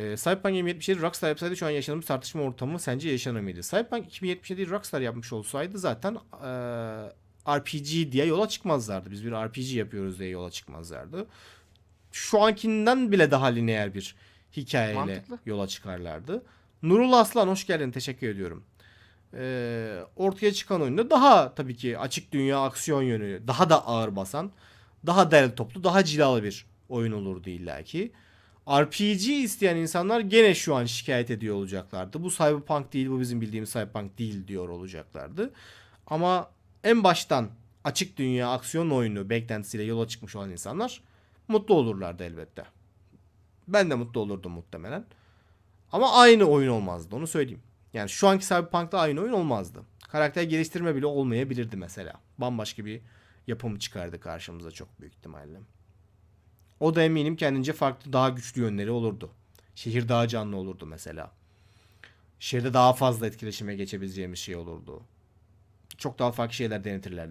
Ee, Cyberpunk 2077 Rockstar yapsaydı şu an yaşadığımız tartışma ortamı sence yaşanır mıydı? Cyberpunk 2077 Rockstar yapmış olsaydı zaten eee, RPG diye yola çıkmazlardı. Biz bir RPG yapıyoruz diye yola çıkmazlardı. Şu ankinden bile daha lineer bir hikayeyle Mantıklı. yola çıkarlardı. Nurul Aslan hoş geldin. Teşekkür ediyorum. Ee, ortaya çıkan oyunda daha tabii ki açık dünya aksiyon yönü daha da ağır basan, daha derli toplu, daha cilalı bir oyun olurdu illaki. RPG isteyen insanlar gene şu an şikayet ediyor olacaklardı. Bu Cyberpunk değil, bu bizim bildiğimiz Cyberpunk değil diyor olacaklardı. Ama en baştan açık dünya aksiyon oyunu beklentisiyle yola çıkmış olan insanlar mutlu olurlardı elbette. Ben de mutlu olurdum muhtemelen. Ama aynı oyun olmazdı onu söyleyeyim. Yani şu anki Cyberpunk'ta aynı oyun olmazdı. Karakter geliştirme bile olmayabilirdi mesela. Bambaşka bir yapım çıkardı karşımıza çok büyük ihtimalle. O da eminim kendince farklı daha güçlü yönleri olurdu. Şehir daha canlı olurdu mesela. Şehirde daha fazla etkileşime geçebileceğimiz şey olurdu. Çok daha farklı şeyler denetirlerdi